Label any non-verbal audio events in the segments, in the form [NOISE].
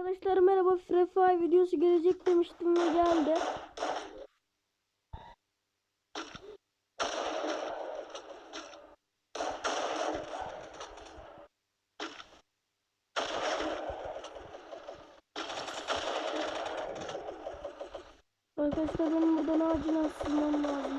Arkadaşlar merhaba Free Fire videosu gelecek demiştim ve geldi. Arkadaşlar benim buradan acilen sızmam lazım.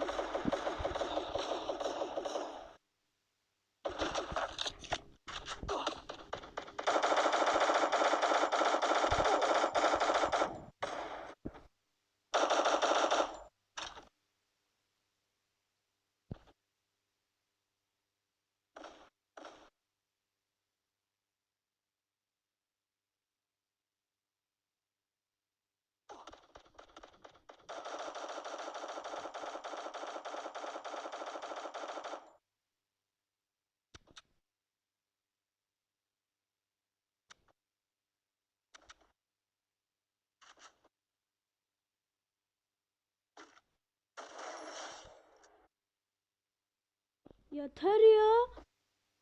Yeter ya.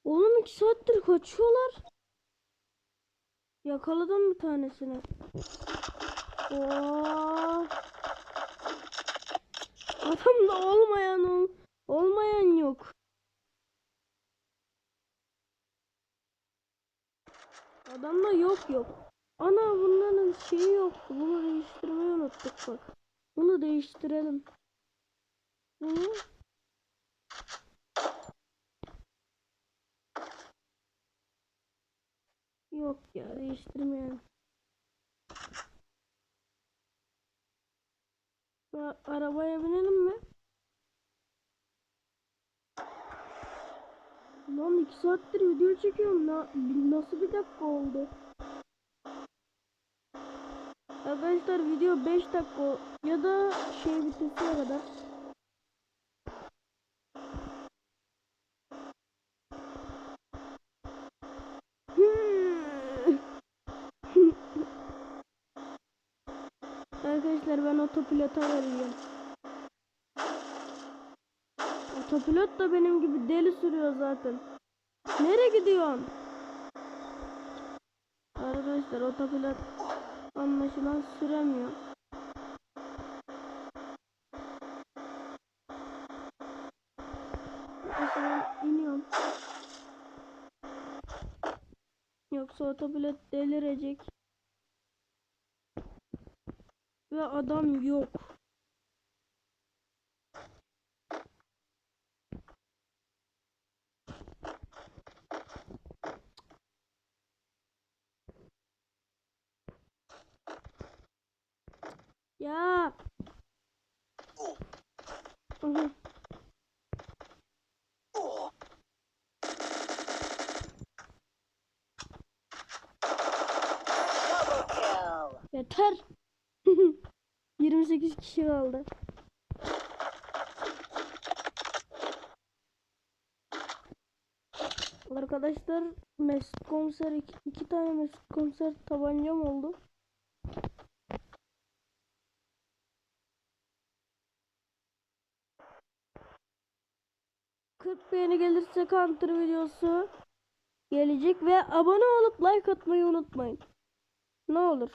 Oğlum iki saattir kaçıyorlar. Yakaladım bir tanesini. Adamda olmayan ol olmayan yok. Adamda yok yok. Ana bunların şeyi yok. Bunu değiştirmeyi unuttuk bak. Bunu değiştirelim. Hı? Yok ya değiştirmeyelim. Arabaya binelim mi? Lan iki saattir video çekiyorum. Na nasıl bir dakika oldu? Arkadaşlar video 5 dakika ya da şey bitesine kadar. Arkadaşlar ben otopilota vereceğim. Otopilot da benim gibi deli sürüyor zaten. Nereye gidiyorsun? Arkadaşlar otopilot anlaşılan süremiyor. İniyorum. Yoksa otopilot delirecek. Ve adam yok. Ya. Aha. Double kill. Yeter. 28 kişi kaldı. Arkadaşlar Mesut Komiser iki, iki tane Mesut Komiser tabancam oldu. Kırk beğeni gelirse counter videosu gelecek ve abone olup like atmayı unutmayın. Ne olur.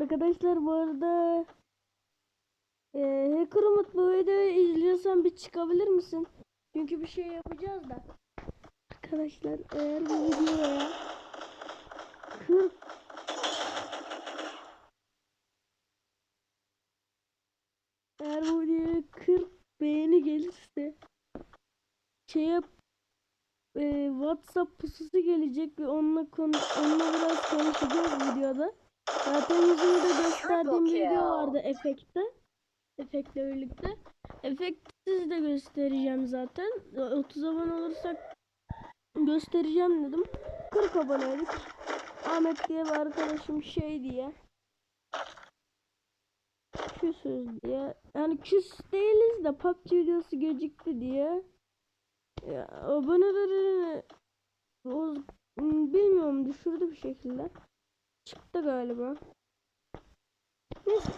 Arkadaşlar bu arada e, Hacker Umut bu videoyu izliyorsan bir çıkabilir misin? Çünkü bir şey yapacağız da. Arkadaşlar eğer bu videoya 40 eğer bu videoya 40 beğeni gelirse şey yap e, WhatsApp pususu gelecek ve onunla konu onunla biraz konuşacağız videoda. Zaten yüzümü de gösterdiğim video vardı efekte. Efektle birlikte. Efektsiz de göstereceğim zaten. 30 abone olursak göstereceğim dedim. 40 aboneydik. Ahmet diye bir arkadaşım şey diye. Küsüz diye. Yani küs değiliz de PUBG videosu gecikti diye. Ya, abonelerini o, m, bilmiyorum düşürdü bir şekilde. Çıktı galiba. Neyse.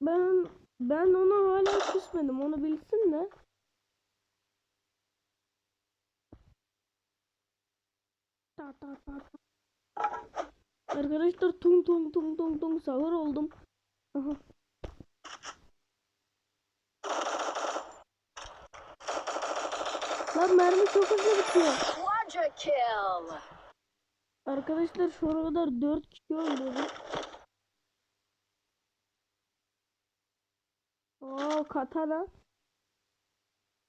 Ben ben ona hala küsmedim onu bilsin de. Ta ta ta ta. Arkadaşlar tung tung tung tung tung sahur oldum. Aha. Lan mermi çok hızlı bitiyor. Quadra kill. Arkadaşlar şu ana kadar 4 kişi öldürdüm. Oo katana.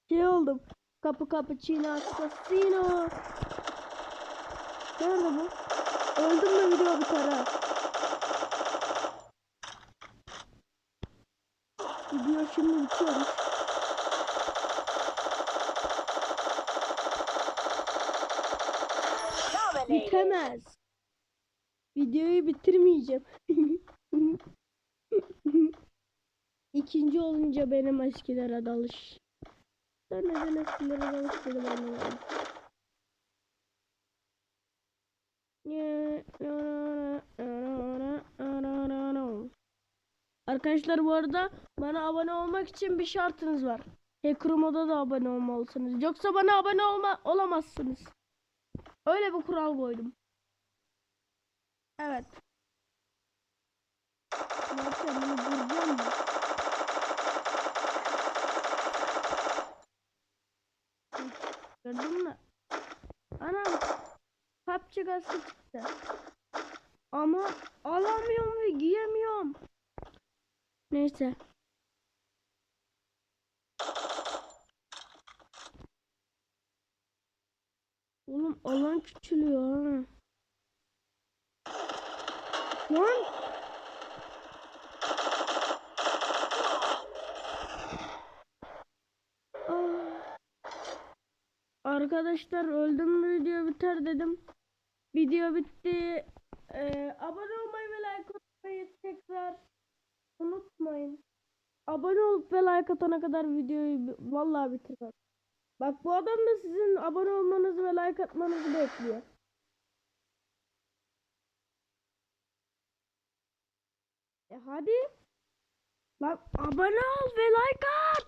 Şey oldum. Kapı kapı Çin assassino. Nerede bu? Öldüm mü video biter ha. Bitemez. Videoyu bitirmeyeceğim. [LAUGHS] İkinci olunca benim eskilere dalış. Ben neden eskilere dalış dedim anlamadım. Arkadaşlar bu arada bana abone olmak için bir şartınız var. Hacker'ıma da abone olmalısınız. Yoksa bana abone olma olamazsınız. Öyle bir kural koydum. Evet. Yapacağım bunu vuracağım mı? Gördün mü? Anam. PUBG gazı çıktı. Ama alamıyorum ve giyemiyorum. Neyse. Oğlum alan küçülüyor ha. Lan. Ah. Arkadaşlar öldüm video biter dedim. Video bitti. Ee, abone olmayı ve like atmayı tekrar unutmayın. Abone olup ve like atana kadar videoyu vallahi bitirmem. Bak bu adam da sizin abone olmanızı ve like atmanızı bekliyor. E hadi. Lan abone ol ve like at.